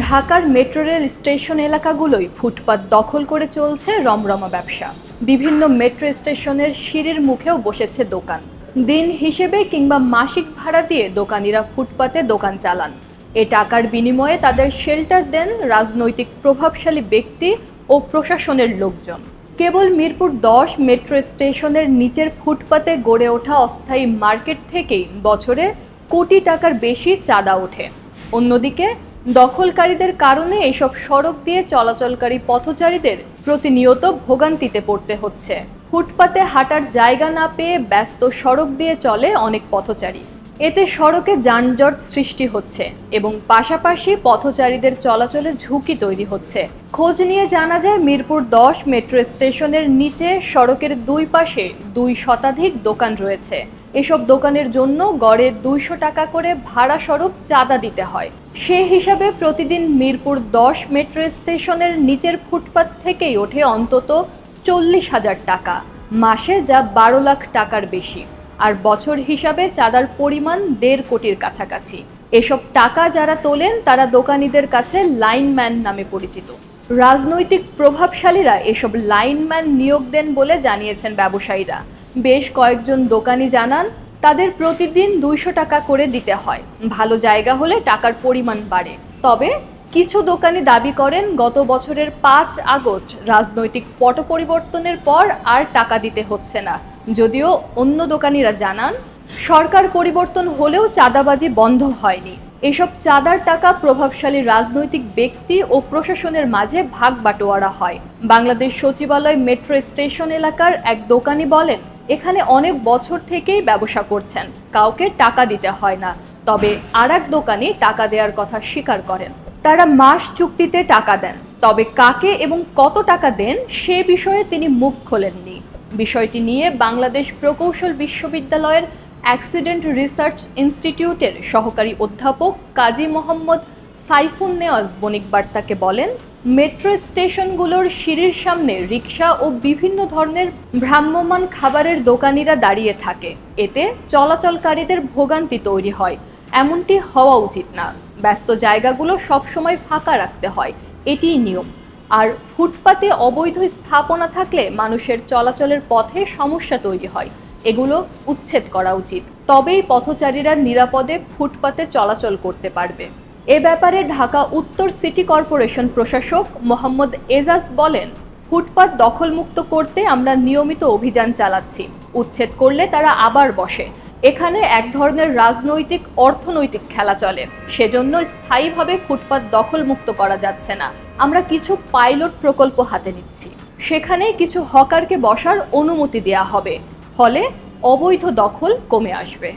ঢাকার metro rail station এলাকাগুলোই footpath দখল করে চলছে রমরমা ব্যবসা। বিভিন্ন মেট্রো স্টেশনের সিঁড়ির মুখেও বসেছে দোকান। দিন হিসেবে কিংবা মাসিক ভাড়া দিয়ে দোকানিরা ফুটপাতে দোকান চালান। এ টাকার বিনিময়ে তাদের শেল্টার দেন রাজনৈতিক প্রভাবশালী ব্যক্তি ও প্রশাসনের লোকজন। কেবল মিরপুর দশ মেট্রো স্টেশনের নিচের ফুটপাতে গড়ে ওঠা অস্থায়ী মার্কেট থেকেই বছরে কোটি টাকার বেশি চাঁদা ওঠে। অন্যদিকে দখলকারীদের কারণে এসব সড়ক দিয়ে চলাচলকারী পথচারীদের প্রতিনিয়ত ভোগান্তিতে পড়তে হচ্ছে। ফুটপাতে হাঁটার জায়গা না পেয়ে ব্যস্ত সড়ক দিয়ে চলে অনেক পথচারী। এতে সড়কে যানজট সৃষ্টি হচ্ছে এবং পাশাপাশি পথচারীদের চলাচলে ঝুঁকি তৈরি হচ্ছে। খোঁজ নিয়ে জানা যায়, মিরপুর দশ মেট্রো স্টেশনের নিচে সড়কের দুই পাশে দুই শতাধিক দোকান রয়েছে। এসব দোকানের জন্য গড়ে দুইশো টাকা করে ভাড়া স্বরূপ চাঁদা দিতে হয়। সে হিসাবে প্রতিদিন মিরপুর দশ মেট্রো স্টেশনের নিচের ফুটপাত থেকেই ওঠে অন্তত চল্লিশ হাজার টাকা। মাসে যা বারো লাখ টাকার বেশি। আর বছর হিসাবে চাঁদার পরিমাণ দেড় কোটির কাছাকাছি। এসব টাকা যারা তোলেন, তারা দোকানীদের কাছে লাইনম্যান নামে পরিচিত। রাজনৈতিক প্রভাবশালীরা এসব লাইনম্যান নিয়োগ দেন বলে জানিয়েছেন ব্যবসায়ীরা। বেশ কয়েকজন দোকানি জানান, তাদের প্রতিদিন দুইশো টাকা করে দিতে হয়। ভালো জায়গা হলে টাকার পরিমাণ বাড়ে। তবে কিছু দোকানি দাবি করেন, গত বছরের পাঁচ আগস্ট রাজনৈতিক পট পরিবর্তনের পর আর টাকা দিতে হচ্ছে না। যদিও অন্য দোকানিরা জানান, সরকার পরিবর্তন হলেও চাঁদাবাজি বন্ধ হয়নি। এসব চাঁদার টাকা প্রভাবশালী রাজনৈতিক ব্যক্তি ও প্রশাসনের মাঝে ভাগ বাটোয়ারা হয়। বাংলাদেশ সচিবালয় মেট্রো স্টেশন এলাকার এক দোকানি বলেন এখানে অনেক বছর থেকেই ব্যবসা করছেন। কাউকে টাকা দিতে হয় না। তবে আর এক দোকানি টাকা দেওয়ার কথা স্বীকার করেন। তারা মাস চুক্তিতে টাকা দেন। তবে কাকে এবং কত টাকা দেন সে বিষয়ে তিনি মুখ খোলেননি। বিষয়টি নিয়ে বাংলাদেশ প্রকৌশল বিশ্ববিদ্যালয়ের অ্যাক্সিডেন্ট রিসার্চ ইনস্টিটিউটের সহকারী অধ্যাপক কাজী মোহাম্মদ সাইফুন নেওয়াজ বণিক বার্তাকে বলেন, মেট্রো স্টেশনগুলোর সিঁড়ির সামনে রিক্সা ও বিভিন্ন ধরনের ভ্রাম্যমান খাবারের দোকানিরা দাঁড়িয়ে থাকে। এতে চলাচলকারীদের ভোগান্তি তৈরি হয়। এমনটি হওয়া উচিত না। ব্যস্ত জায়গাগুলো সবসময় ফাঁকা রাখতে হয়। এটিই নিয়ম। আর ফুটপাতে অবৈধ স্থাপনা থাকলে মানুষের চলাচলের পথে সমস্যা তৈরি হয়। এগুলো উচ্ছেদ করা উচিত। তবেই পথচারীরা নিরাপদে ফুটপাতে চলাচল করতে পারবে। এ ব্যাপারে ঢাকা উত্তর সিটি কর্পোরেশন প্রশাসক মোহাম্মদ এজাজ বলেন, ফুটপাত দখলমুক্ত করতে আমরা নিয়মিত অভিযান চালাচ্ছি। উচ্ছেদ করলে তারা আবার বসে। এখানে এক ধরনের রাজনৈতিক, অর্থনৈতিক খেলা চলে। সেজন্য স্থায়ীভাবে ফুটপাত দখলমুক্ত করা যাচ্ছে না। আমরা কিছু পাইলট প্রকল্প হাতে নিচ্ছি। সেখানে কিছু হকারকে বসার অনুমতি দেওয়া হবে। ফলে অবৈধ দখল কমে আসবে।